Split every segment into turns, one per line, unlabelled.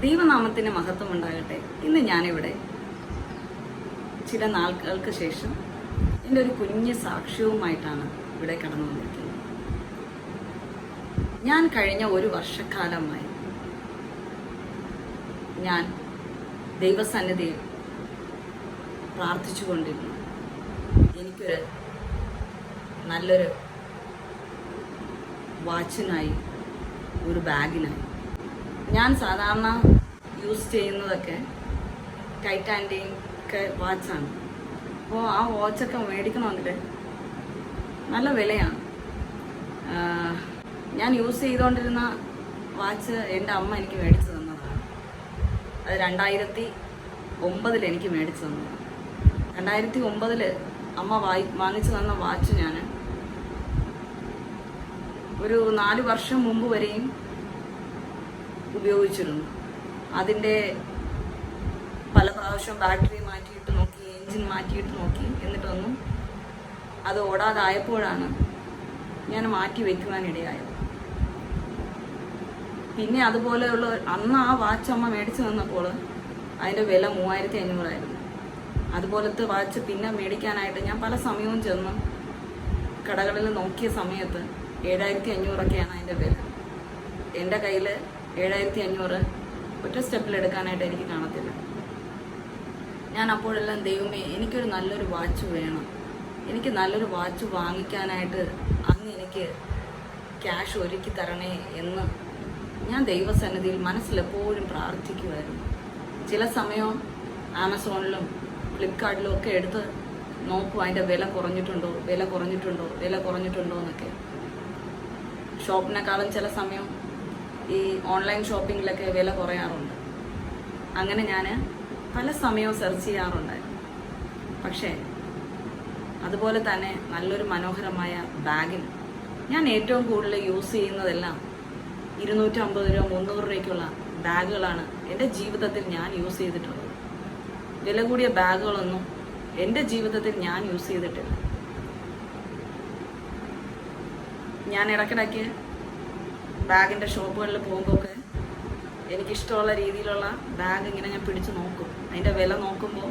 ദൈവനാമത്തിന് മഹത്വം ഉണ്ടാകട്ടെ ഇന്ന് ഞാനിവിടെ ചില നാളുകൾക്ക് ശേഷം എന്റെ ഒരു കുഞ്ഞ് സാക്ഷ്യവുമായിട്ടാണ് ഇവിടെ കടന്നു വന്നിരിക്കുന്നത് ഞാൻ കഴിഞ്ഞ ഒരു വർഷക്കാലമായി ഞാൻ ദൈവസന്നിധിയിൽ പ്രാർത്ഥിച്ചുകൊണ്ടിരുന്നു. എനിക്കൊരു നല്ലൊരു വാച്ചിനായി ഒരു ബാഗിനായി ഞാൻ സാധാരണ യൂസ് ചെയ്യുന്നതൊക്കെ ടൈറ്റാന്റെയും ഒക്കെ വാച്ചാണ് അപ്പോൾ ആ വാച്ചൊക്കെ മേടിക്കണമെങ്കിൽ നല്ല വിലയാണ്. ഞാൻ യൂസ് ചെയ്തുകൊണ്ടിരുന്ന വാച്ച് എന്റെ അമ്മ എനിക്ക് മേടിച്ചു തന്നതാണ്. അത് രണ്ടായിരത്തി ഒമ്പതിൽ എനിക്ക് മേടിച്ചു തന്നതാണ്. രണ്ടായിരത്തി ഒമ്പതിൽ അമ്മ വായി വാങ്ങിച്ചു തന്ന വാച്ച് ഞാൻ ഒരു നാല് വർഷം മുമ്പ് വരെയും ഉപയോഗിച്ചിരുന്നു. അതിന്റെ പല പ്രാവശ്യം ബാറ്ററി മാറ്റിയിട്ട് നോക്കി എൻജിൻ മാറ്റിയിട്ട് നോക്കി എന്നിട്ടൊന്നും അത് ഓടാതായപ്പോഴാണ് ഞാൻ മാറ്റി വയ്ക്കുവാനിടയായത് പിന്നെ അതുപോലെയുള്ള അന്ന് ആ വാച്ച് അമ്മ മേടിച്ചു തന്നപ്പോൾ അതിന്റെ വില മൂവായിരത്തി അഞ്ഞൂറായിരുന്നു അതുപോലത്തെ വാച്ച് പിന്നെ മേടിക്കാനായിട്ട് ഞാൻ പല സമയവും ചെന്ന് കടകളിൽ നോക്കിയ സമയത്ത് ഏഴായിരത്തി അഞ്ഞൂറൊക്കെയാണ് അതിന്റെ വില. എന്റെ കയ്യിൽ ഏഴായിരത്തി അഞ്ഞൂറ് ഒറ്റ സ്റ്റെപ്പിൽ എടുക്കാനായിട്ട് എനിക്ക് കാണത്തില്ല. ഞാൻ അപ്പോഴെല്ലാം ദൈവമേ എനിക്കൊരു നല്ലൊരു വാച്ച് വേണം. എനിക്ക് നല്ലൊരു വാച്ച് വാങ്ങിക്കാനായിട്ട് അന്ന് എനിക്ക് ക്യാഷ് ഒരുക്കി തരണേ എന്ന് ഞാൻ ദൈവസന്നിധിയിൽ മനസ്സിലെപ്പോഴും പ്രാർത്ഥിക്കുമായിരുന്നു. ചില സമയം ആമസോണിലും ഫ്ലിപ്കാർട്ടിലും ഒക്കെ എടുത്ത് നോക്കും അതിന്റെ വില കുറഞ്ഞിട്ടുണ്ടോ വില കുറഞ്ഞിട്ടുണ്ടോ വില കുറഞ്ഞിട്ടുണ്ടോ എന്നൊക്കെ. ഷോപ്പിനെക്കാളും ചില സമയം ഈ ഓൺലൈൻ ഷോപ്പിങ്ങിലൊക്കെ വില കുറയാറുണ്ട്. അങ്ങനെ ഞാൻ പല സമയവും സെർച്ച് ചെയ്യാറുണ്ടായിരുന്നു പക്ഷേ അതുപോലെ തന്നെ നല്ലൊരു മനോഹരമായ ബാഗിന് ഞാൻ ഏറ്റവും കൂടുതൽ യൂസ് ചെയ്യുന്നതെല്ലാം ഇരുന്നൂറ്റമ്പത് രൂപ മുന്നൂറ് രൂപയ്ക്കുള്ള ബാഗുകളാണ് എന്റെ ജീവിതത്തിൽ ഞാൻ യൂസ് ചെയ്തിട്ടുള്ളത്. വില കൂടിയ ബാഗുകളൊന്നും എന്റെ ജീവിതത്തിൽ ഞാൻ യൂസ് ചെയ്തിട്ടില്ല. ഞാൻ ഇടയ്ക്കിടയ്ക്ക് ബാഗിന്റെ ഷോപ്പുകളിൽ പോകുമ്പോഴൊക്കെ എനിക്കിഷ്ടമുള്ള രീതിയിലുള്ള ബാഗ് ഇങ്ങനെ ഞാൻ പിടിച്ച് നോക്കും. അതിന്റെ വില നോക്കുമ്പോൾ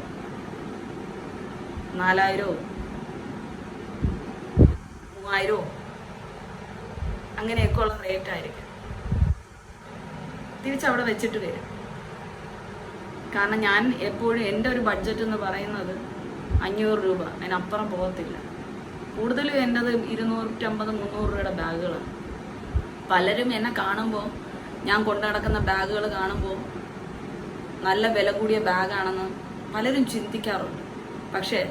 നാലായിരമോ മൂവായിരമോ അങ്ങനെയൊക്കെ ഉള്ള റേറ്റ് ആയിരിക്കും. തിരിച്ചവിടെ വെച്ചിട്ട് വരും. കാരണം ഞാൻ എപ്പോഴും എന്റെ ഒരു ബഡ്ജറ്റ് എന്ന് പറയുന്നത് അഞ്ഞൂറ് രൂപ. അതിനപ്പുറം പോകത്തില്ല. കൂടുതലും എന്റെത് ഇരുന്നൂറ്റമ്പത് മുന്നൂറ് രൂപയുടെ ബാഗുകളാണ്. പലരും എന്നെ കാണുമ്പോൾ ഞാൻ കൊണ്ടു നടക്കുന്ന ബാഗുകൾ കാണുമ്പോൾ നല്ല വില കൂടിയ ബാഗാണെന്ന് പലരും ചിന്തിക്കാറുണ്ട്. പക്ഷേ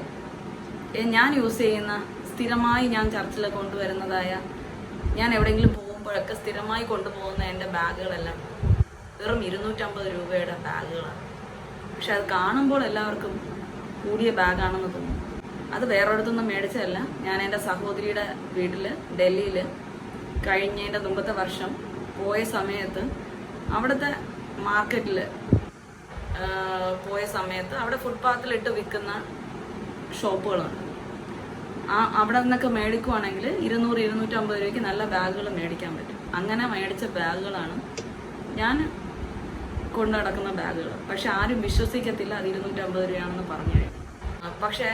ഞാൻ യൂസ് ചെയ്യുന്ന സ്ഥിരമായി ഞാൻ ചർച്ചിൽ കൊണ്ടുവരുന്നതായ ഞാൻ എവിടെയെങ്കിലും പോകുമ്പോഴൊക്കെ സ്ഥിരമായി കൊണ്ടുപോകുന്ന എന്റെ ബാഗുകളെല്ലാം വെറും ഇരുന്നൂറ്റമ്പത് രൂപയുടെ ബാഗുകളാണ്. പക്ഷെ അത് കാണുമ്പോൾ എല്ലാവർക്കും കൂടിയ ബാഗാണെന്ന് തോന്നും അത് വേറൊരിടത്തുനിന്ന് മേടിച്ചതല്ല. ഞാൻ എന്റെ സഹോദരിയുടെ വീട്ടിൽ ഡൽഹിയിൽ കഴിഞ്ഞതിന്റെ മുമ്പത്തെ വർഷം പോയ സമയത്ത് അവിടുത്തെ മാർക്കറ്റിൽ പോയ സമയത്ത് അവിടെ ഫുട്പാത്തിലിട്ട് വിൽക്കുന്ന ഷോപ്പുകളുണ്ട് ആ അവിടെ നിന്നൊക്കെ മേടിക്കുവാണെങ്കിൽ ഇരുന്നൂറ് ഇരുന്നൂറ്റമ്പത് രൂപയ്ക്ക് നല്ല ബാഗുകൾ മേടിക്കാൻ പറ്റും. അങ്ങനെ മേടിച്ച ബാഗുകളാണ് ഞാൻ കൊണ്ടു നടക്കുന്ന ബാഗുകൾ. പക്ഷെ ആരും വിശ്വസിക്കത്തില്ല അത് ഇരുന്നൂറ്റമ്പത് രൂപയാണെന്ന് പറഞ്ഞു പക്ഷേ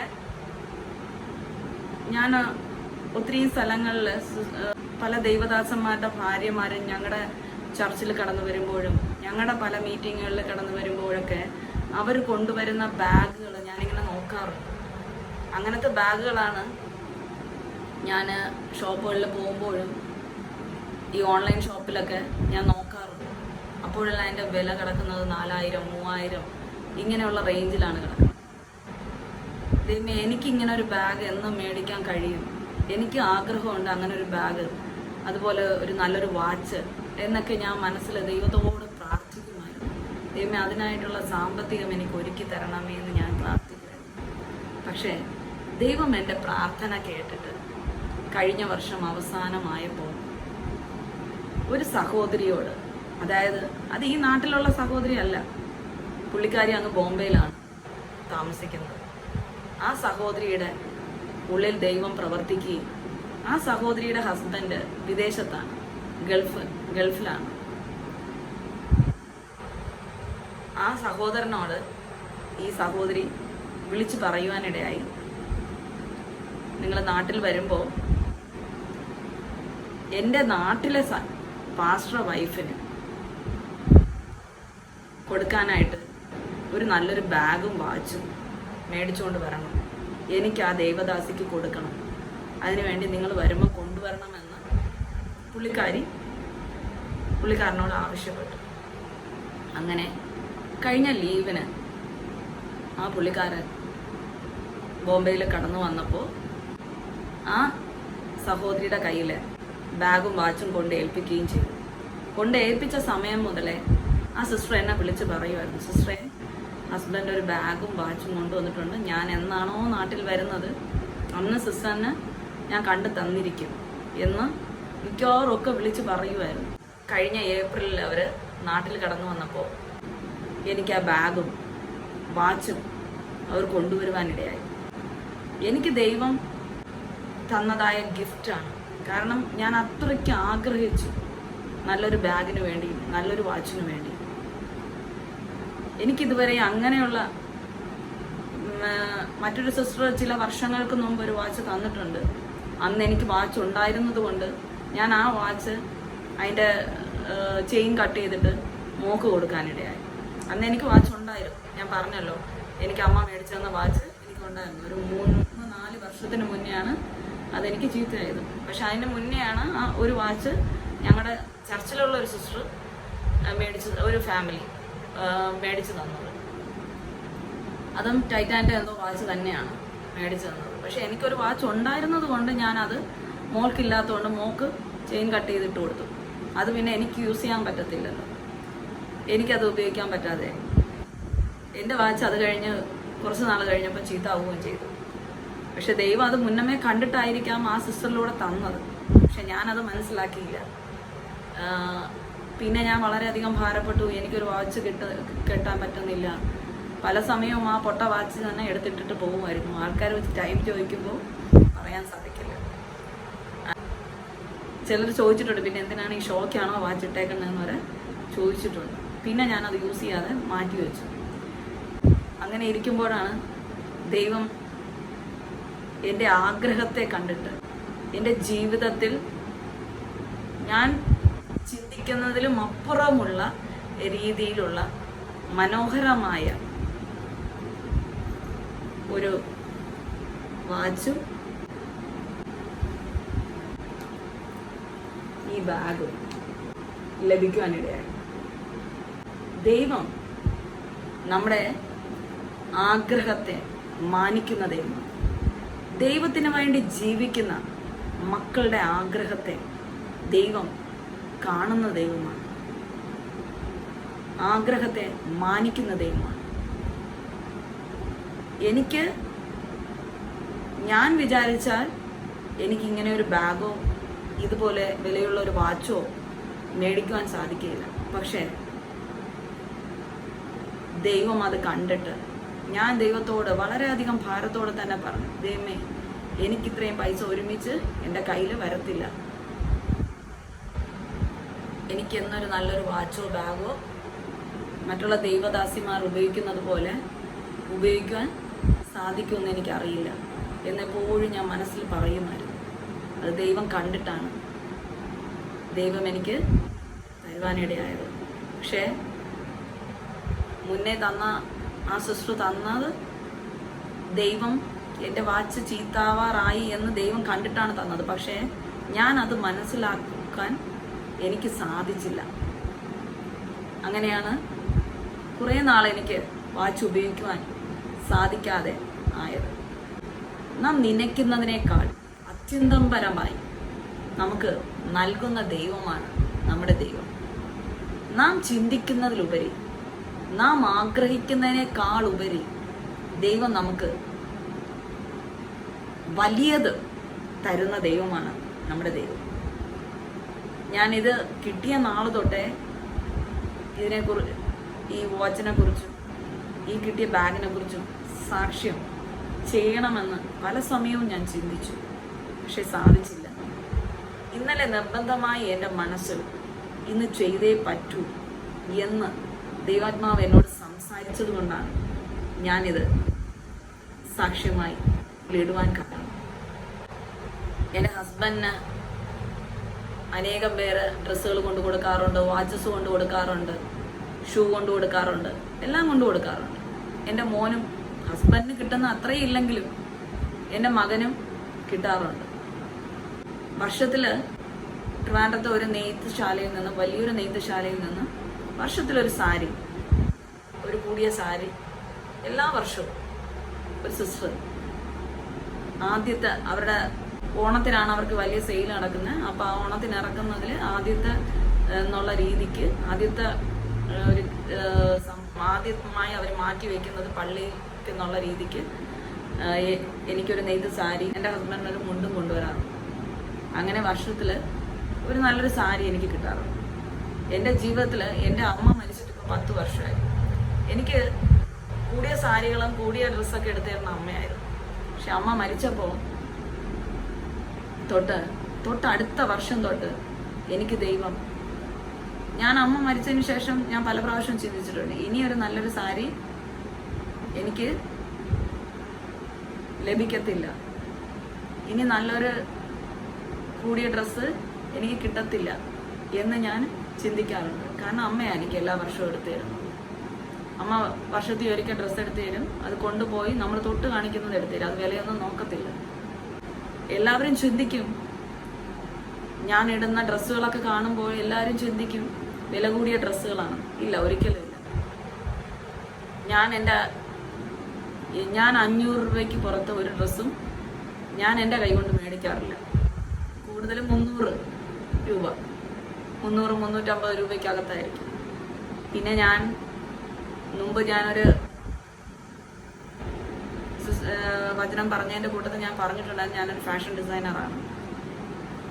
ഞാൻ ഒത്തിരി സ്ഥലങ്ങളിൽ പല ദൈവദാസന്മാരുടെ ഭാര്യമാരും ഞങ്ങളുടെ ചർച്ചിൽ കടന്നു വരുമ്പോഴും ഞങ്ങളുടെ പല മീറ്റിങ്ങുകളിൽ കടന്നു വരുമ്പോഴൊക്കെ അവർ കൊണ്ടുവരുന്ന ബാഗുകൾ ഞാനിങ്ങനെ നോക്കാറുണ്ട്. അങ്ങനത്തെ ബാഗുകളാണ് ഞാൻ ഷോപ്പുകളിൽ പോകുമ്പോഴും ഈ ഓൺലൈൻ ഷോപ്പിലൊക്കെ ഞാൻ നോക്കാറുണ്ട്. അപ്പോഴെല്ലാം അതിന്റെ വില കിടക്കുന്നത് നാലായിരം മൂവായിരം ഇങ്ങനെയുള്ള റേഞ്ചിലാണ് കിടക്കുന്നത്. ദൈവമേ എനിക്കിങ്ങനെ ഒരു ബാഗ് എന്നും മേടിക്കാൻ കഴിയും. എനിക്ക് ആഗ്രഹമുണ്ട് അങ്ങനെ ഒരു ബാഗ് അതുപോലെ ഒരു നല്ലൊരു വാച്ച് എന്നൊക്കെ ഞാൻ മനസ്സിൽ ദൈവത്തോട് പ്രാർത്ഥിക്കുമായിരുന്നു. ദൈവമേ അതിനായിട്ടുള്ള സാമ്പത്തികം എനിക്ക് ഒരുക്കി തരണമേ എന്ന് ഞാൻ പ്രാർത്ഥിക്കുമായിരുന്നു. പക്ഷേ ദൈവം എന്റെ പ്രാർത്ഥന കേട്ടിട്ട് കഴിഞ്ഞ വർഷം അവസാനമായപ്പോൾ ഒരു സഹോദരിയോട് അതായത് അത് ഈ നാട്ടിലുള്ള സഹോദരി അല്ല പുള്ളിക്കാരി അങ്ങ് ബോംബെയിലാണ് താമസിക്കുന്നത്. ആ സഹോദരിയുടെ ഉള്ളിൽ ദൈവം പ്രവർത്തിക്കുകയും ആ സഹോദരിയുടെ ഹസ്ബൻഡ് വിദേശത്താണ്. ഗൾഫ് ഗൾഫിലാണ്. ആ സഹോദരനോട് ഈ സഹോദരി വിളിച്ചു പറയുവാനിടയായി. നിങ്ങൾ നാട്ടിൽ വരുമ്പോൾ എന്റെ നാട്ടിലെ പാസ്റ്റർ വൈഫിന് കൊടുക്കാനായിട്ട് ഒരു നല്ലൊരു ബാഗും വാച്ചും മേടിച്ചുകൊണ്ട് വരണം. എനിക്ക് ആ ദേവദാസിക്ക് കൊടുക്കണം. അതിനുവേണ്ടി നിങ്ങൾ വരുമ്പോൾ കൊണ്ടുവരണമെന്ന് പുള്ളിക്കാരി പുള്ളിക്കാരനോട് ആവശ്യപ്പെട്ടു. അങ്ങനെ കഴിഞ്ഞ ലീവിന് ആ പുള്ളിക്കാരൻ ബോംബെയിൽ കടന്നു വന്നപ്പോൾ ആ സഹോദരിയുടെ കയ്യിൽ ബാഗും വാച്ചും കൊണ്ട് ഏൽപ്പിക്കുകയും ചെയ്തു. കൊണ്ട് ഏൽപ്പിച്ച സമയം മുതലേ ആ സിസ്റ്റർ എന്നെ വിളിച്ച് പറയുമായിരുന്നു സിസ്റ്ററെ ഹസ്ബൻഡ് ഒരു ബാഗും വാച്ചും കൊണ്ടുവന്നിട്ടുണ്ട്. ഞാൻ എന്നാണോ നാട്ടിൽ വരുന്നത്? അന്ന് സിസ്റ്ററിന് ഞാൻ കണ്ടു തന്നിരിക്കും എന്ന് മിക്കവാറും ഒക്കെ വിളിച്ച് പറയുമായിരുന്നു കഴിഞ്ഞ ഏപ്രിലിൽ അവർ നാട്ടിൽ കടന്നു വന്നപ്പോൾ എനിക്ക് ആ ബാഗും വാച്ചും അവർ കൊണ്ടുവരുവാനിടയായി. എനിക്ക് ദൈവം തന്നതായ ഗിഫ്റ്റാണ് കാരണം ഞാൻ അത്രയ്ക്ക് ആഗ്രഹിച്ചു നല്ലൊരു ബാഗിന് വേണ്ടി നല്ലൊരു വാച്ചിന് വേണ്ടി. എനിക്കിതുവരെ അങ്ങനെയുള്ള മറ്റൊരു സിസ്റ്റർ ചില വർഷങ്ങൾക്ക് മുമ്പ് ഒരു വാച്ച് തന്നിട്ടുണ്ട്. അന്ന് എനിക്ക് വാച്ച് ഉണ്ടായിരുന്നത് കൊണ്ട് ഞാൻ ആ വാച്ച് അതിന്റെ ചെയിൻ കട്ട് ചെയ്തിട്ട് മോക്ക് കൊടുക്കാനിടയായി. അന്ന് എനിക്ക് വാച്ച് ഉണ്ടായിരുന്നു. ഞാൻ പറഞ്ഞല്ലോ എനിക്ക് അമ്മ മേടിച്ചു തന്ന വാച്ച് എനിക്ക് ഉണ്ടായിരുന്നു. ഒരു മൂന്ന് നാല് വർഷത്തിന് മുന്നെയാണ് അതെനിക്ക് ചീത്തയായത്. പക്ഷെ അതിന് മുന്നെയാണ് ആ ഒരു വാച്ച് ഞങ്ങളുടെ ചർച്ചിലുള്ള ഒരു സിസ്റ്റർ മേടിച്ച് ഒരു ഫാമിലി മേടിച്ച് തന്നത്. അതും ടൈറ്റാന്റെ എന്തോ വാച്ച് തന്നെയാണ് മേടിച്ചു തന്നത്. പക്ഷെ എനിക്കൊരു വാച്ച് ഉണ്ടായിരുന്നത് കൊണ്ട് ഞാനത് മോൾക്കില്ലാത്തതുകൊണ്ട് മോക്ക് ചെയിൻ കട്ട് ചെയ്തിട്ട് കൊടുത്തു. അത് പിന്നെ എനിക്ക് യൂസ് ചെയ്യാൻ പറ്റത്തില്ലല്ലോ. എനിക്കത് ഉപയോഗിക്കാൻ പറ്റാതെ. എന്റെ വാച്ച് അത് കഴിഞ്ഞ് കുറച്ച് നാൾ കഴിഞ്ഞപ്പോൾ ചീത്താവുകയും ചെയ്തു. പക്ഷെ ദൈവം അത് മുന്നമേ കണ്ടിട്ടായിരിക്കാം ആ സിസ്റ്ററിലൂടെ തന്നത്. പക്ഷെ ഞാനത് മനസ്സിലാക്കിയില്ല. പിന്നെ ഞാൻ വളരെയധികം ഭാരപ്പെട്ടു. എനിക്കൊരു വാച്ച് കിട്ട കെട്ടാൻ പറ്റുന്നില്ല. പല സമയവും ആ പൊട്ട വാച്ച് തന്നെ എടുത്തിട്ടിട്ട് പോകുമായിരുന്നു. ആൾക്കാർ വെച്ച് ടൈം ചോദിക്കുമ്പോൾ പറയാൻ സാധിക്കില്ല. ചിലർ ചോദിച്ചിട്ടുണ്ട് പിന്നെ എന്തിനാണ് ഈ ഷോക്കാണോ വാച്ച് ഇട്ടേക്കുന്നതെന്ന് വരെ ചോദിച്ചിട്ടുണ്ട്. പിന്നെ ഞാനത് യൂസ് ചെയ്യാതെ മാറ്റി വെച്ചു. അങ്ങനെ ഇരിക്കുമ്പോഴാണ് ദൈവം എന്റെ ആഗ്രഹത്തെ കണ്ടിട്ട് എന്റെ ജീവിതത്തിൽ ഞാൻ ചിന്തിക്കുന്നതിലും അപ്പുറമുള്ള രീതിയിലുള്ള മനോഹരമായ ഒരു വാച്ചും ഈ ബാഗും ലഭിക്കുവാനിടയായി. ദൈവം നമ്മുടെ ആഗ്രഹത്തെ മാനിക്കുന്ന ദൈവം. ദൈവത്തിന് വേണ്ടി ജീവിക്കുന്ന മക്കളുടെ ആഗ്രഹത്തെ ദൈവം കാണുന്ന ദൈവമാണ്. ആഗ്രഹത്തെ മാനിക്കുന്ന ദൈവമാണ്. എനിക്ക് ഞാൻ വിചാരിച്ചാൽ എനിക്ക് ഇങ്ങനെ ഒരു ബാഗോ ഇതുപോലെ വിലയുള്ള ഒരു വാച്ചോ മേടിക്കുവാൻ സാധിക്കില്ല പക്ഷേ ദൈവം അത് കണ്ടിട്ട് ഞാൻ ദൈവത്തോട് വളരെയധികം ഭാരത്തോടെ തന്നെ പറഞ്ഞു ദൈവമേ എനിക്കിത്രയും പൈസ ഒരുമിച്ച് എന്റെ കയ്യിൽ വരത്തില്ല. എനിക്ക് എന്നൊരു നല്ലൊരു വാച്ചോ ബാഗോ മറ്റുള്ള ദൈവദാസിമാർ ഉപയോഗിക്കുന്നത് പോലെ ഉപയോഗിക്കുവാൻ സാധിക്കുമെന്ന് എനിക്കറിയില്ല. എന്നെപ്പോഴും ഞാൻ മനസ്സിൽ പറയുമായിരുന്നു. അത് ദൈവം കണ്ടിട്ടാണ് ദൈവം എനിക്ക് തരുവാനിടയായത്. പക്ഷേ മുന്നേ തന്ന ആ സിസ്റ്റർ തന്നത് ദൈവം എന്റെ വാച്ച് ചീത്താവാറായി എന്ന് ദൈവം കണ്ടിട്ടാണ് തന്നത്. പക്ഷേ ഞാൻ അത് മനസ്സിലാക്കാൻ എനിക്ക് സാധിച്ചില്ല. അങ്ങനെയാണ് കുറേ നാളെനിക്ക് വാച്ച് ഉപയോഗിക്കുവാൻ സാധിക്കാതെ ആയത്. നാം നനയ്ക്കുന്നതിനേക്കാൾ അത്യന്തം പരമായി നമുക്ക് നൽകുന്ന ദൈവമാണ് നമ്മുടെ ദൈവം. നാം ചിന്തിക്കുന്നതിലുപരി നാം ആഗ്രഹിക്കുന്നതിനേക്കാൾ ഉപരി ദൈവം നമുക്ക് വലിയത് തരുന്ന ദൈവമാണ് നമ്മുടെ ദൈവം. ഞാനിത് കിട്ടിയ നാൾ തൊട്ടേ ഇതിനെക്കുറിച്ച് ഈ വാച്ചിനെ കുറിച്ചും ഈ കിട്ടിയ ബാഗിനെ കുറിച്ചും സാക്ഷ്യം ചെയ്യണമെന്ന് പല സമയവും ഞാൻ ചിന്തിച്ചു. പക്ഷെ സാധിച്ചില്ല. ഇന്നലെ നിർബന്ധമായി എന്റെ മനസ്സിൽ ഇന്ന് ചെയ്തേ പറ്റൂ എന്ന് ദൈവാത്മാവ് എന്നോട് സംസാരിച്ചത് കൊണ്ടാണ് ഞാനിത് സാക്ഷ്യമായി ഇടുവാൻ കാരണം. എന്റെ ഹസ്ബൻഡിന് അനേകം പേര് ഡ്രസ്സുകൾ കൊണ്ട് കൊടുക്കാറുണ്ട് വാച്ചസ് കൊണ്ട് കൊടുക്കാറുണ്ട് ഷൂ കൊണ്ട് കൊടുക്കാറുണ്ട് എല്ലാം കൊണ്ട് കൊടുക്കാറുണ്ട്. എന്റെ മോനും ഹസ്ബൻഡിന് കിട്ടുന്ന അത്രയും ഇല്ലെങ്കിലും എന്റെ മകനും കിട്ടാറുണ്ട്. വർഷത്തിൽ ട്രിവാൻഡ്രത്തെ ഒരു നെയ്ത്ത് ശാലയിൽ നിന്ന് വലിയൊരു നെയ്ത്ത് ശാലയിൽ നിന്ന് വർഷത്തിലൊരു സാരി ഒരു കൂടിയ സാരി എല്ലാ വർഷവും ഒരു സിസ്റ്റർ ആദ്യത്തെ അവരുടെ ഓണത്തിനാണ് അവർക്ക് വലിയ സെയിൽ നടക്കുന്നത്. അപ്പോൾ ആ ഓണത്തിന് ഇറക്കുന്നതിൽ ആദ്യത്തെ എന്നുള്ള രീതിക്ക് ആദ്യത്തെ ഒരു ആദ്യമായി അവർ മാറ്റി വെക്കുന്നത് പള്ളിക്ക് എന്നുള്ള രീതിക്ക് എനിക്കൊരു നെയ്ത്ത് സാരി എന്റെ ഹസ്ബൻഡിന് ഒരു മുണ്ടും കൊണ്ടുവരാറ്. അങ്ങനെ വർഷത്തിൽ ഒരു നല്ലൊരു സാരി എനിക്ക് കിട്ടാറുണ്ട്. എന്റെ ജീവിതത്തിൽ എന്റെ അമ്മ മരിച്ചിട്ട് ഇപ്പോൾ പത്ത് വർഷമായി. എനിക്ക് കൂടിയ സാരികളും കൂടിയ ഡ്രസ്സൊക്കെ എടുത്തിരുന്ന അമ്മയായിരുന്നു. പക്ഷെ അമ്മ മരിച്ചപ്പോൾ തൊട്ട് തൊട്ട് അടുത്ത വർഷം തൊട്ട് എനിക്ക് ദൈവം ഞാൻ അമ്മ മരിച്ചതിന് ശേഷം ഞാൻ പല പ്രാവശ്യം ചിന്തിച്ചിട്ടുണ്ട്. ഇനി ഒരു നല്ലൊരു സാരി എനിക്ക് ലഭിക്കത്തില്ല. ഇനി നല്ലൊരു കൂടിയ ഡ്രസ്സ് എനിക്ക് കിട്ടത്തില്ല എന്ന് ഞാൻ ചിന്തിക്കാറുണ്ട്. കാരണം അമ്മയാണ് എനിക്ക് എല്ലാ വർഷവും എടുത്തു തരുന്നത് അമ്മ വർഷത്തിൽ ഒരിക്കൽ ഡ്രസ്സ് എടുത്തു തരും. അത് കൊണ്ടുപോയി നമ്മൾ തൊട്ട് കാണിക്കുന്നത് എടുത്തു തരും. അത് വിലയൊന്നും നോക്കത്തില്ല. എല്ലാവരും ചിന്തിക്കും. ഞാൻ ഇടുന്ന ഡ്രസ്സുകളൊക്കെ കാണുമ്പോൾ എല്ലാവരും ചിന്തിക്കും. വില കൂടിയ ഡ്രസ്സുകളാണ്. ഇല്ല ഒരിക്കലും ഇല്ല. ഞാൻ എന്റെ ഞാൻ അഞ്ഞൂറ് രൂപയ്ക്ക് പുറത്ത് ഒരു ഡ്രസ്സും ഞാൻ എന്റെ കൈ കൊണ്ട് മേടിക്കാറില്ല. കൂടുതലും മുന്നൂറ് രൂപ. മുന്നൂറ് മുന്നൂറ്റമ്പത് രൂപയ്ക്കകത്തായിരിക്കും. പിന്നെ ഞാൻ മുമ്പ് ഞാനൊരു വചനം പറഞ്ഞതിന്റെ കൂട്ടത്തിൽ ഞാൻ പറഞ്ഞിട്ടുണ്ടായിരുന്നു ഞാനൊരു ഫാഷൻ ഡിസൈനറാണ്.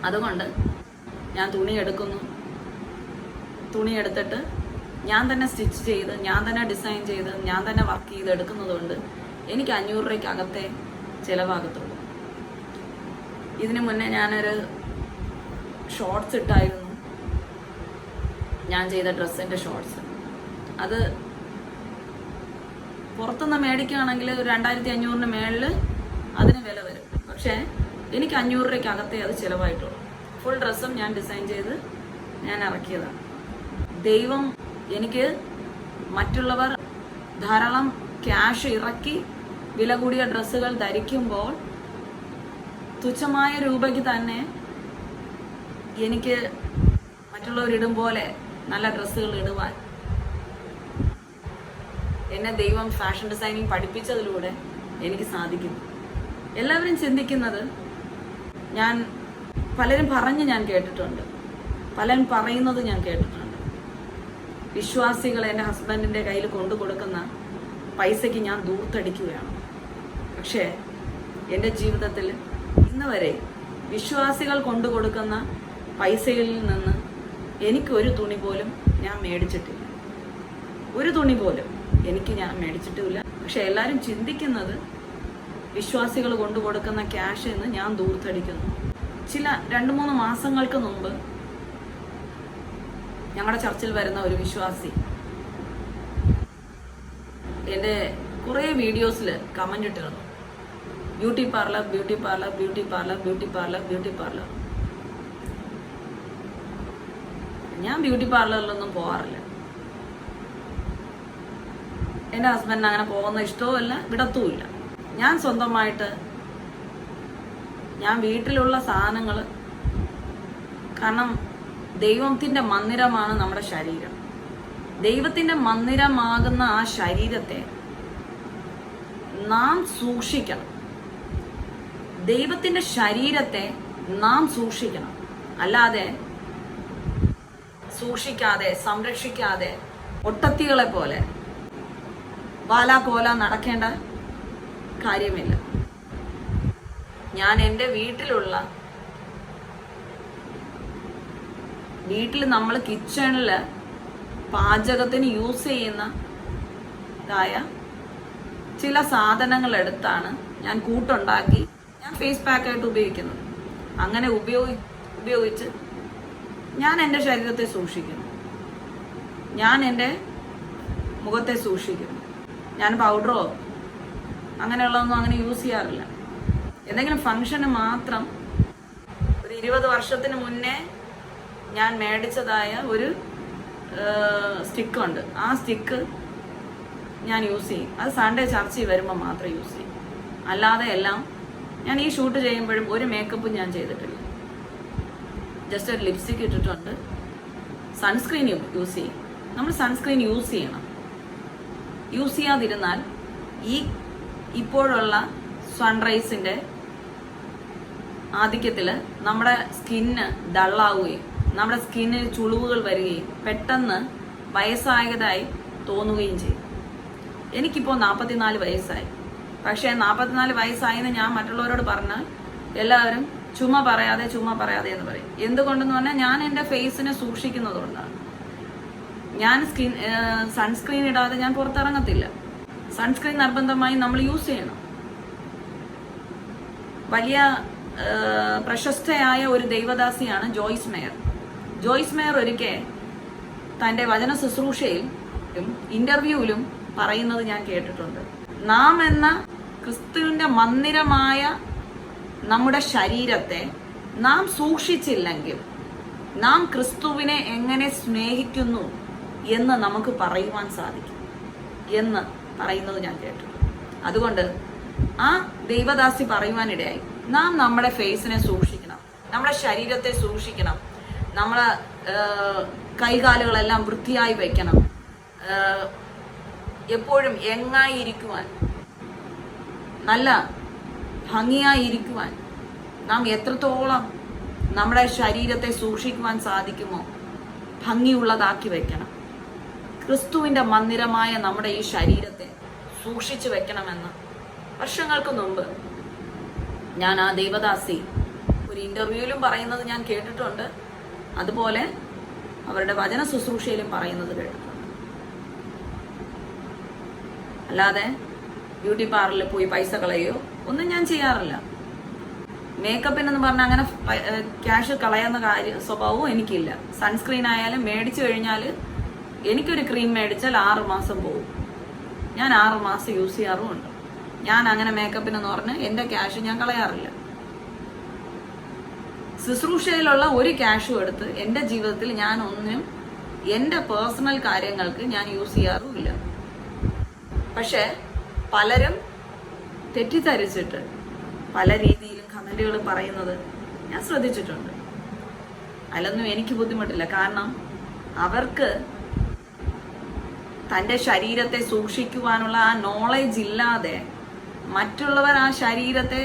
അതുകൊണ്ട് ഞാൻ തുണി എടുക്കുന്നു. തുണി എടുത്തിട്ട് ഞാൻ തന്നെ സ്റ്റിച്ച് ചെയ്ത് ഞാൻ തന്നെ ഡിസൈൻ ചെയ്ത് ഞാൻ തന്നെ വർക്ക് ചെയ്ത് എടുക്കുന്നതുകൊണ്ട് എനിക്ക് അഞ്ഞൂറ് രൂപയ്ക്ക് അകത്തെ ചിലവാകത്തുള്ളൂ. ഇതിനു മുന്നേ ഞാനൊരു ഷോർട്സ് ഇട്ടായിരുന്നു. ഞാൻ ചെയ്ത ഡ്രസ്സിന്റെ ഷോർട്സ് അത് പുറത്തുനിന്ന് മേടിക്കുകയാണെങ്കിൽ രണ്ടായിരത്തി അഞ്ഞൂറിന് മേളിൽ അതിന് വില വരും. പക്ഷേ എനിക്ക് അഞ്ഞൂറ് രൂപയ്ക്ക് അകത്തേ അത് ചിലവായിട്ടുള്ളൂ. ഫുൾ ഡ്രസ്സും ഞാൻ ഡിസൈൻ ചെയ്ത് ഞാൻ ഇറക്കിയതാണ്. ദൈവം എനിക്ക് മറ്റുള്ളവർ ധാരാളം ക്യാഷ് ഇറക്കി വില കൂടിയ ഡ്രസ്സുകൾ ധരിക്കുമ്പോൾ തുച്ഛമായ രൂപയ്ക്ക് തന്നെ എനിക്ക് മറ്റുള്ളവരിടും പോലെ നല്ല ഡ്രസ്സുകൾ ഇടുവാൻ എന്നെ ദൈവം ഫാഷൻ ഡിസൈനിങ് പഠിപ്പിച്ചതിലൂടെ എനിക്ക് സാധിക്കും. എല്ലാവരും ചിന്തിക്കുന്നത് ഞാൻ പലരും പറഞ്ഞ് ഞാൻ കേട്ടിട്ടുണ്ട്. പലരും പറയുന്നത് ഞാൻ കേട്ടിട്ടുണ്ട്. വിശ്വാസികൾ എന്റെ ഹസ്ബൻഡിന്റെ കയ്യിൽ കൊണ്ടു കൊടുക്കുന്ന പൈസയ്ക്ക് ഞാൻ ദൂർത്തടിക്കുകയാണ്. പക്ഷേ എന്റെ ജീവിതത്തിൽ ഇന്ന് വരെ വിശ്വാസികൾ കൊണ്ടു കൊടുക്കുന്ന പൈസയിൽ നിന്ന് എനിക്ക് ഒരു തുണി പോലും ഞാൻ മേടിച്ചിട്ടില്ല. ഒരു തുണി പോലും എനിക്ക് ഞാൻ മേടിച്ചിട്ടുമില്ല പക്ഷെ എല്ലാവരും ചിന്തിക്കുന്നത് വിശ്വാസികൾ കൊണ്ടു കൊടുക്കുന്ന ക്യാഷ് എന്ന് ഞാൻ ദൂർത്തടിക്കുന്നു. ചില രണ്ട് മൂന്ന് മാസങ്ങൾക്ക് മുമ്പ് ഞങ്ങളുടെ ചർച്ചിൽ വരുന്ന ഒരു വിശ്വാസി. എന്റെ കുറേ വീഡിയോസിൽ കമന്റ് ഇട്ടിരുന്നു. Beauty parlour beauty parlour beauty parlour beauty parlour beauty parlour ഞാൻ ബ്യൂട്ടി പാർലറിലൊന്നും പോകാറില്ല എന്റെ ഹസ്ബൻഡിന് അങ്ങനെ പോകുന്ന ഇഷ്ടവുമല്ല വിടത്തുമില്ല. ഞാൻ സ്വന്തമായിട്ട് ഞാൻ വീട്ടിലുള്ള സാധനങ്ങൾ കാരണം ദൈവത്തിന്റെ മന്ദിരമാണ് നമ്മുടെ ശരീരം. ദൈവത്തിന്റെ മന്ദിരമാകുന്ന ആ ശരീരത്തെ നാം സൂക്ഷിക്കണം. ദൈവത്തിന്റെ ശരീരത്തെ നാം സൂക്ഷിക്കണം. അല്ലാതെ സൂക്ഷിക്കാതെ സംരക്ഷിക്കാതെ ഒട്ടത്തികളെ പോലെ വാലാകോല നടക്കേണ്ട കാര്യമില്ല. ഞാൻ എന്റെ വീട്ടിലുള്ള വീട്ടിൽ നമ്മൾ കിച്ചണിൽ പാചകത്തിന് യൂസ് ചെയ്യുന്ന ഇതായ ചില സാധനങ്ങൾ എടുത്താണ് ഞാൻ കൂട്ടുണ്ടാക്കി ഞാൻ ഫേസ് പാക്കായിട്ട് ഉപയോഗിക്കുന്നത് അങ്ങനെ ഉപയോഗി ഉപയോഗിച്ച് ഞാൻ എന്റെ ശരീരത്തെ സൂക്ഷിക്കുന്നു. ഞാൻ എന്റെ മുഖത്തെ സൂക്ഷിക്കുന്നു. ഞാൻ പൗഡറോ അങ്ങനെയുള്ളതൊന്നും അങ്ങനെ യൂസ് ചെയ്യാറില്ല. എന്തെങ്കിലും ഫങ്ഷന് മാത്രം ഒരു ഇരുപത് വർഷത്തിന് മുന്നേ ഞാൻ മേടിച്ചതായ ഒരു സ്റ്റിക്ക് ഉണ്ട്. ആ സ്റ്റിക്ക് ഞാൻ യൂസ് ചെയ്യും. അത് സൺഡേ ചർച്ച വരുമ്പോൾ മാത്രം യൂസ് ചെയ്യും. അല്ലാതെ എല്ലാം ഞാൻ ഈ ഷൂട്ട് ചെയ്യുമ്പോഴും ഒരു മേക്കപ്പും ഞാൻ ചെയ്തിട്ടില്ല. ജസ്റ്റ് ഒരു ലിപ്സ്റ്റിക് ഇട്ടിട്ടുണ്ട്. സൺസ്ക്രീൻ യൂസ് ചെയ്യും. നമ്മൾ സൺസ്ക്രീൻ യൂസ് ചെയ്യണം. യൂസ് ചെയ്യാതിരുന്നാൽ ഈ ഇപ്പോഴുള്ള സൺറൈസിന്റെ ആധിക്യത്തിൽ നമ്മുടെ സ്കിന്ന് ഡള്ളാവുകയും നമ്മുടെ സ്കിന്നിൽ ചുളിവുകൾ വരികയും പെട്ടെന്ന് വയസ്സായതായി തോന്നുകയും ചെയ്യും. എനിക്കിപ്പോൾ നാൽപ്പത്തിനാല് വയസ്സായി. പക്ഷേ നാൽപ്പത്തിനാല് വയസ്സായെന്ന് ഞാൻ മറ്റുള്ളവരോട് പറഞ്ഞാൽ എല്ലാവരും ചുമ പറയാതെ ചുമ പറയാതെ എന്ന് പറയും. എന്തുകൊണ്ടെന്ന് പറഞ്ഞാൽ ഞാൻ എന്റെ ഫേസിനെ സൂക്ഷിക്കുന്നതുകൊണ്ടാണ്. ഞാൻ സ്കിൻ സൺസ്ക്രീൻ ഇടാതെ ഞാൻ പുറത്തിറങ്ങത്തില്ല. സൺസ്ക്രീൻ നിർബന്ധമായി നമ്മൾ യൂസ് ചെയ്യണം. വലിയ പ്രശസ്തയായ ഒരു ദൈവദാസിയാണ് ജോയ്സ് മേയർ. ജോയ്സ് മേയർ ഒരിക്കൽ തന്റെ വചന ശുശ്രൂഷയിൽ ഇന്റർവ്യൂവിലും പറയുന്നത് ഞാൻ കേട്ടിട്ടുണ്ട്. നാം എന്ന ക്രിസ്തുവിന്റെ മന്ദിരമായ നമ്മുടെ ശരീരത്തെ നാം സൂക്ഷിച്ചില്ലെങ്കിൽ നാം ക്രിസ്തുവിനെ എങ്ങനെ സ്നേഹിക്കുന്നു എന്ന് നമുക്ക് പറയുവാൻ സാധിക്കും എന്ന് പറയുന്നത് ഞാൻ കേട്ടു അതുകൊണ്ട് ആ ദൈവദാസി പറയുവാനിടയായി. നാം നമ്മുടെ ഫേസിനെ സൂക്ഷിക്കണം. നമ്മുടെ ശരീരത്തെ സൂക്ഷിക്കണം. നമ്മളെ കൈകാലുകളെല്ലാം വൃത്തിയായി വയ്ക്കണം എപ്പോഴും എങ്ങായി ഇരിക്കുവാൻ നല്ല ഭംഗിയായി ഇരിക്കുവാൻ നാം എത്രത്തോളം നമ്മുടെ ശരീരത്തെ സൂക്ഷിക്കുവാൻ സാധിക്കുമോ ഭംഗിയുള്ളതാക്കി വെക്കണം. ക്രിസ്തുവിന്റെ മന്ദിരമായ നമ്മുടെ ഈ ശരീരത്തെ സൂക്ഷിച്ചു വെക്കണമെന്ന് വർഷങ്ങൾക്ക് മുമ്പ് ഞാൻ ആ ദേവദാസി ഒരു ഇന്റർവ്യൂവിലും പറയുന്നത് ഞാൻ കേട്ടിട്ടുണ്ട്. അതുപോലെ അവരുടെ വചന ശുശ്രൂഷയിലും പറയുന്നത് കേട്ടിട്ടുണ്ട് അല്ലാതെ ബ്യൂട്ടി പാർലറിൽ പോയി പൈസ കളയോ ഒന്നും ഞാൻ ചെയ്യാറില്ല. മേക്കപ്പിനെന്ന് പറഞ്ഞാൽ അങ്ങനെ ക്യാഷ് കളയുന്ന കാര്യം സ്വഭാവവും എനിക്കില്ല. സൺസ്ക്രീൻ ആയാലും മേടിച്ചു കഴിഞ്ഞാൽ എനിക്കൊരു ക്രീം മേടിച്ചാൽ ആറ് മാസം പോകും ഞാൻ ആറ് മാസം യൂസ് ചെയ്യാറുമുണ്ട്. ഞാൻ അങ്ങനെ മേക്കപ്പിനെന്ന് പറഞ്ഞ് എന്റെ ക്യാഷ് ഞാൻ കളയാറില്ല. ശുശ്രൂഷയിലുള്ള ഒരു ക്യാഷും എടുത്ത് എന്റെ ജീവിതത്തിൽ ഞാൻ ഒന്നും എന്റെ പേഴ്സണൽ കാര്യങ്ങൾക്ക് ഞാൻ യൂസ് ചെയ്യാറുമില്ല. പക്ഷെ പലരും തെറ്റിദ്ധരിച്ചിട്ട് പല രീതിയിലും കമന്റുകൾ പറയുന്നത് ഞാൻ ശ്രദ്ധിച്ചിട്ടുണ്ട്. അതിലൊന്നും എനിക്ക് ബുദ്ധിമുട്ടില്ല. കാരണം അവർക്ക് തന്റെ ശരീരത്തെ സൂക്ഷിക്കുവാനുള്ള ആ നോളേജ് ഇല്ലാതെ മറ്റുള്ളവർ ആ ശരീരത്തെ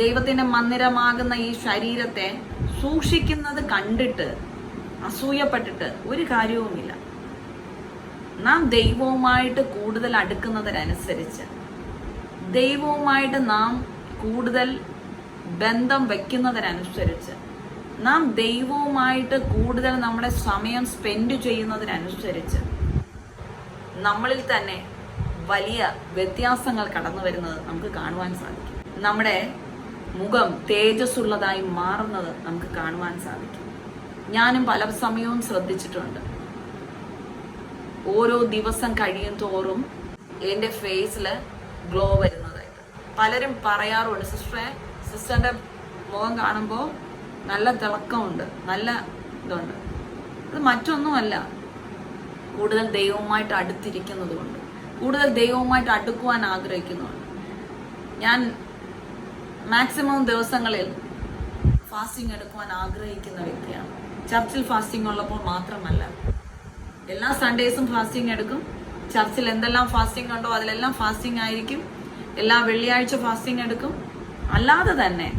ദൈവത്തിന്റെ മന്ദിരമാകുന്ന ഈ ശരീരത്തെ സൂക്ഷിക്കുന്നത് കണ്ടിട്ട് അസൂയപ്പെട്ടിട്ട് ഒരു കാര്യവുമില്ല. നാം ദൈവവുമായിട്ട് കൂടുതൽ അടുക്കുന്നതിനനുസരിച്ച് ദൈവവുമായിട്ട് നാം കൂടുതൽ ബന്ധം വയ്ക്കുന്നതിനനുസരിച്ച് നാം ദൈവവുമായിട്ട് കൂടുതൽ നമ്മുടെ സമയം സ്പെൻഡ് ചെയ്യുന്നതിനനുസരിച്ച് നമ്മളിൽ തന്നെ വലിയ വ്യത്യാസങ്ങൾ കടന്നു വരുന്നത് നമുക്ക് കാണുവാൻ സാധിക്കും. നമ്മുടെ മുഖം തേജസ്സുള്ളതായി മാറുന്നത് നമുക്ക് കാണുവാൻ സാധിക്കും. ഞാനും പല സമയവും ശ്രദ്ധിച്ചിട്ടുണ്ട്. ഓരോ ദിവസം കഴിയും തോറും എന്റെ ഫേസിൽ ഗ്ലോ വരുന്നതായിട്ട് പലരും പറയാറുണ്ട് സിസ്റ്ററെ സിസ്റ്ററിന്റെ മുഖം കാണുമ്പോൾ നല്ല തിളക്കമുണ്ട് നല്ല ഇതുണ്ട്. അത് മറ്റൊന്നുമല്ല. കൂടുതൽ ദൈവവുമായിട്ട് അടുത്തിരിക്കുന്നത് കൊണ്ട് കൂടുതൽ ദൈവവുമായിട്ട് അടുക്കുവാൻ ആഗ്രഹിക്കുന്നുണ്ട് ഞാൻ മാക്സിമം ദിവസങ്ങളിൽ ഫാസ്റ്റിംഗ് എടുക്കുവാൻ ആഗ്രഹിക്കുന്ന വ്യക്തിയാണ്. ചർച്ചിൽ ഫാസ്റ്റിംഗ് ഉള്ളപ്പോൾ മാത്രമല്ല. എല്ലാ സൺഡേസും ഫാസ്റ്റിംഗ് എടുക്കും. ചർച്ചിൽ എന്തെല്ലാം ഫാസ്റ്റിംഗ് ഉണ്ടോ അതിലെല്ലാം ഫാസ്റ്റിംഗ് ആയിരിക്കും. എല്ലാ വെള്ളിയാഴ്ച ഫാസ്റ്റിംഗ് എടുക്കും. അല്ലാതെ തന്നെ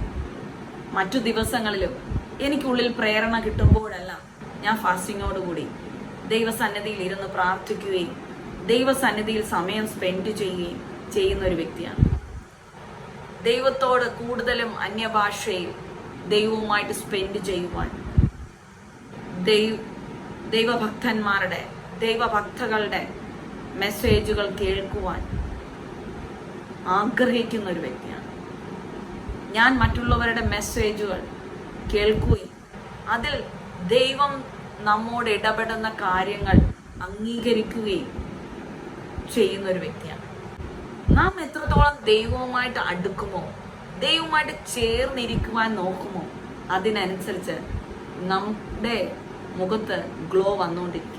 മറ്റു ദിവസങ്ങളിലും എനിക്കുള്ളിൽ പ്രേരണ കിട്ടുമ്പോഴെല്ലാം ഞാൻ ഫാസ്റ്റിങ്ങോടുകൂടി ദൈവസന്നിധിയിൽ ഇരുന്ന് പ്രാർത്ഥിക്കുകയും ദൈവസന്നിധിയിൽ സമയം സ്പെൻഡ് ചെയ്യുകയും ചെയ്യുന്ന ഒരു വ്യക്തിയാണ്. ദൈവത്തോട് കൂടുതലും അന്യഭാഷയിൽ ദൈവവുമായിട്ട് സ്പെൻഡ് ചെയ്യുവാൻ. ദൈവ ദൈവഭക്തന്മാരുടെ ദൈവഭക്തകളുടെ മെസ്സേജുകൾ കേൾക്കുവാൻ ആഗ്രഹിക്കുന്ന ഒരു വ്യക്തിയാണ്. ഞാൻ മറ്റുള്ളവരുടെ മെസ്സേജുകൾ കേൾക്കുകയും അതിൽ ദൈവം നമ്മോട് ഇടപെടുന്ന കാര്യങ്ങൾ അംഗീകരിക്കുകയും ചെയ്യുന്ന ഒരു വ്യക്തിയാണ്. നാം എത്രത്തോളം ദൈവവുമായിട്ട് അടുക്കുമോ ദൈവവുമായിട്ട് ചേർന്നിരിക്കുവാൻ നോക്കുമോ അതിനനുസരിച്ച് നമ്മുടെ മുഖത്ത് ഗ്ലോ വന്നുകൊണ്ടിരിക്കും.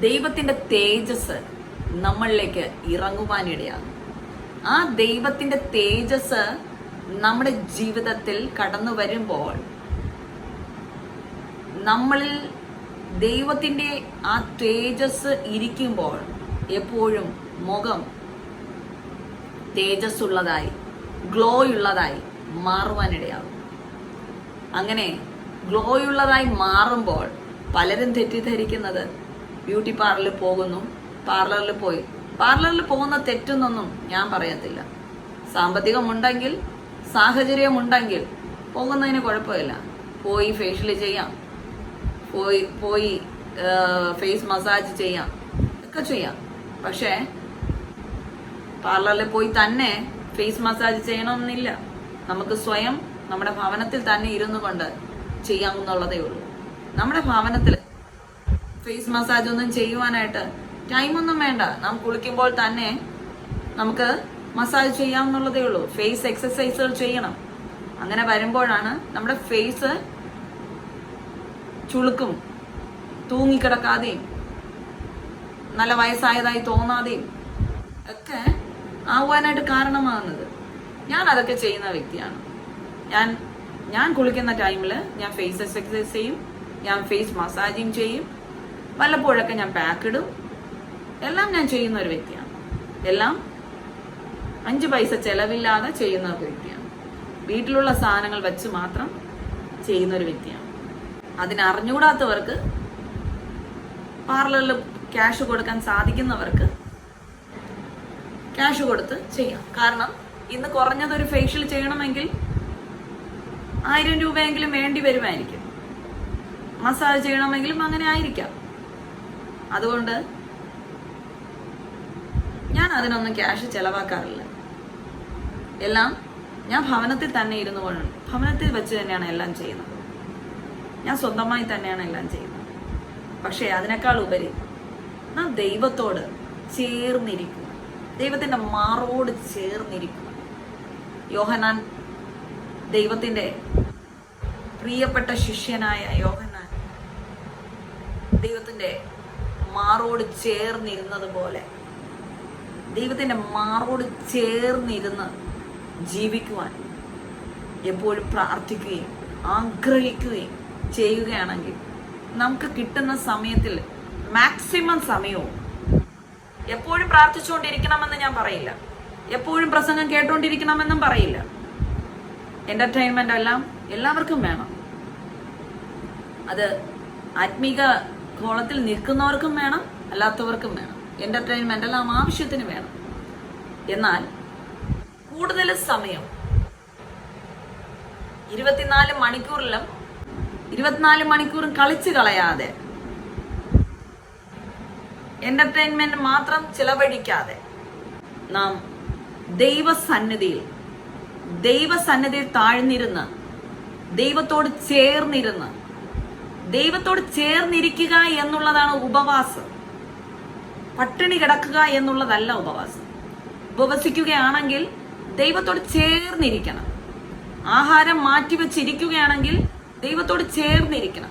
ദൈവത്തിന്റെ തേജസ് നമ്മളിലേക്ക് ഇറങ്ങുവാനിടയാകും. ആ ദൈവത്തിന്റെ തേജസ് നമ്മുടെ ജീവിതത്തിൽ കടന്നു വരുമ്പോൾ നമ്മളിൽ ദൈവത്തിന്റെ ആ തേജസ് ഇരിക്കുമ്പോൾ എപ്പോഴും മുഖം തേജസ് ഉള്ളതായി ഗ്ലോ ഉള്ളതായി മാറുവാനിടയാകും. അങ്ങനെ ഗ്ലോ ഉള്ളതായി മാറുമ്പോൾ പലരും തെറ്റിദ്ധരിക്കുന്നത് ബ്യൂട്ടി പാർലറിൽ പോകുന്നു പാർലറിൽ പോയി. പാർലറിൽ പോകുന്ന തെറ്റൊന്നും ഞാൻ പറയത്തില്ല. സാമ്പത്തികമുണ്ടെങ്കിൽ സാഹചര്യമുണ്ടെങ്കിൽ പോകുന്നതിന് കുഴപ്പമില്ല. പോയി ഫേഷ്യൽ ചെയ്യാം. പോയി പോയി ഫേസ് മസാജ് ചെയ്യാം. ഒക്കെ ചെയ്യാം. പക്ഷേ പാർലറിൽ പോയി തന്നെ ഫേസ് മസാജ് ചെയ്യണമെന്നില്ല. നമുക്ക് സ്വയം നമ്മുടെ ഭവനത്തിൽ തന്നെ ഇരുന്നു കൊണ്ട് ചെയ്യാമെന്നുള്ളതേ ഉള്ളൂ. നമ്മുടെ ഭവനത്തിൽ ഫേസ് മസാജ് ഒന്നും ചെയ്യുവാനായിട്ട് ടൈമൊന്നും വേണ്ട. നാം കുളിക്കുമ്പോൾ തന്നെ നമുക്ക് മസാജ് ചെയ്യാമെന്നുള്ളതേ ഉള്ളൂ. ഫേസ് എക്സസൈസുകൾ ചെയ്യണം. അങ്ങനെ വരുമ്പോഴാണ് നമ്മുടെ ഫേസ് ചുളുക്കും തൂങ്ങിക്കിടക്കാതെയും നല്ല വയസ്സായതായി തോന്നാതെയും ഒക്കെ ആവാനായിട്ട് കാരണമാകുന്നത്. ഞാൻ അതൊക്കെ ചെയ്യുന്ന വ്യക്തിയാണ്. ഞാൻ ഞാൻ കുളിക്കുന്ന ടൈമിൽ ഞാൻ ഫേസ് എക്സസൈസ് ചെയ്യും ഞാൻ ഫേസ് മസാജിങ് ചെയ്യും വല്ലപ്പോഴൊക്കെ ഞാൻ പാക്ക് ഇടും. എല്ലാം ഞാൻ ചെയ്യുന്ന ഒരു വ്യക്തിയാണ്. എല്ലാം അഞ്ച് പൈസ ചെലവില്ലാതെ ചെയ്യുന്ന ഒരു വ്യക്തിയാണ്. വീട്ടിലുള്ള സാധനങ്ങൾ വെച്ച് മാത്രം ചെയ്യുന്ന ഒരു വ്യക്തിയാണ്. അതിനറിഞ്ഞുകൂടാത്തവർക്ക് പാർലറിൽ ക്യാഷ് കൊടുക്കാൻ സാധിക്കുന്നവർക്ക് ക്യാഷ് കൊടുത്ത് ചെയ്യാം. കാരണം ഇന്ന് കുറഞ്ഞതൊരു ഫേഷ്യൽ ചെയ്യണമെങ്കിൽ ആയിരം രൂപയെങ്കിലും വേണ്ടി വരുമായിരിക്കും. മസാജ് ചെയ്യണമെങ്കിലും അങ്ങനെ ആയിരിക്കാം. അതുകൊണ്ട് ഞാൻ അതിനൊന്നും ക്യാഷ് ചെലവാക്കാറില്ല. എല്ലാം ഞാൻ ഭവനത്തിൽ തന്നെ ഇരുന്നു കൊണ്ട് ഭവനത്തിൽ വെച്ച് തന്നെയാണ് എല്ലാം ചെയ്യുന്നത്. ഞാൻ സ്വന്തമായി തന്നെയാണ് എല്ലാം ചെയ്യുന്നത്. പക്ഷേ അതിനേക്കാൾ ഉപരി നാം ദൈവത്തോട് ചേർന്നിരിക്കുക ദൈവത്തിന്റെ മാറോട് ചേർന്നിരിക്കുക യോഹനാൻ ദൈവത്തിന്റെ പ്രിയപ്പെട്ട ശിഷ്യനായ യോഹനാൻ ദൈവത്തിന്റെ മാറോട് ചേർന്നിരുന്നത് പോലെ ദൈവത്തിന്റെ മാറോട് ചേർന്നിരുന്ന് ജീവിക്കുവാൻ എപ്പോഴും പ്രാർത്ഥിക്കുകയും ആഗ്രഹിക്കുകയും ചെയ്യുകയാണെങ്കിൽ നമുക്ക് കിട്ടുന്ന സമയത്തിൽ മാക്സിമം സമയവും എപ്പോഴും പ്രാർത്ഥിച്ചുകൊണ്ടിരിക്കണമെന്ന് ഞാൻ പറയില്ല. എപ്പോഴും പ്രസംഗം കേട്ടുകൊണ്ടിരിക്കണമെന്നും പറയില്ല. എന്റർടൈൻമെന്റ് എല്ലാം എല്ലാവർക്കും വേണം. അത് ആത്മീക കോളത്തിൽ നിൽക്കുന്നവർക്കും വേണം അല്ലാത്തവർക്കും വേണം. എന്റർടൈൻമെന്റ് എല്ലാം ആവശ്യത്തിന് വേണം. എന്നാൽ കൂടുതൽ സമയം ഇരുപത്തിനാല് മണിക്കൂറിലും ഇരുപത്തിനാല് മണിക്കൂറും കളിച്ചു കളയാതെ എന്റർടൈൻമെന്റ് മാത്രം ചിലവഴിക്കാതെ നാം ദൈവസന്നിധിയിൽ ദൈവസന്നിധിയിൽ താഴ്ന്നിരുന്ന് ദൈവത്തോട് ചേർന്നിരുന്ന് ദൈവത്തോട് ചേർന്നിരിക്കുക എന്നുള്ളതാണ് ഉപവാസം. പട്ടിണി കിടക്കുക എന്നുള്ളതല്ല ഉപവാസം. ഉപവസിക്കുകയാണെങ്കിൽ ദൈവത്തോട് ചേർന്നിരിക്കണം. ആഹാരം മാറ്റിവെച്ചിരിക്കുകയാണെങ്കിൽ ദൈവത്തോട് ചേർന്നിരിക്കണം.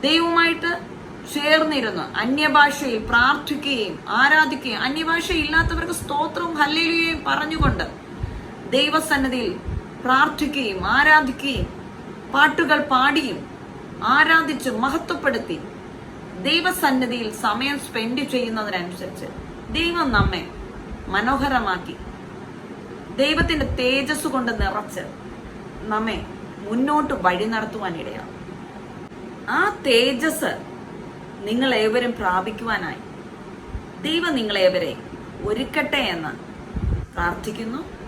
ദൈവവുമായിട്ട് ചേർന്നിരുന്ന്. അന്യഭാഷയിൽ പ്രാർത്ഥിക്കുകയും ആരാധിക്കുകയും അന്യഭാഷ ഇല്ലാത്തവർക്ക് സ്തോത്രവും ഹല്ലേലൂയയും പറഞ്ഞുകൊണ്ട് ദൈവസന്നിധിയിൽ പ്രാർത്ഥിക്കുകയും ആരാധിക്കുകയും പാട്ടുകൾ പാടിയും ആരാധിച്ച് മഹത്വപ്പെടുത്തി ദൈവസന്നിധിയിൽ സമയം സ്പെൻഡ് ചെയ്യുന്നതിനനുസരിച്ച് ദൈവം നമ്മെ മനോഹരമാക്കി ദൈവത്തിന്റെ തേജസ് കൊണ്ട് നിറച്ച് നമ്മെ മുന്നോട്ട് വഴി നടത്തുവാനിടയാണ് ആ തേജസ് നിങ്ങൾ ഏവരും പ്രാപിക്കുവാനായി. ദൈവം നിങ്ങളേവരെ ഒരുക്കട്ടെ എന്ന് പ്രാർത്ഥിക്കുന്നു.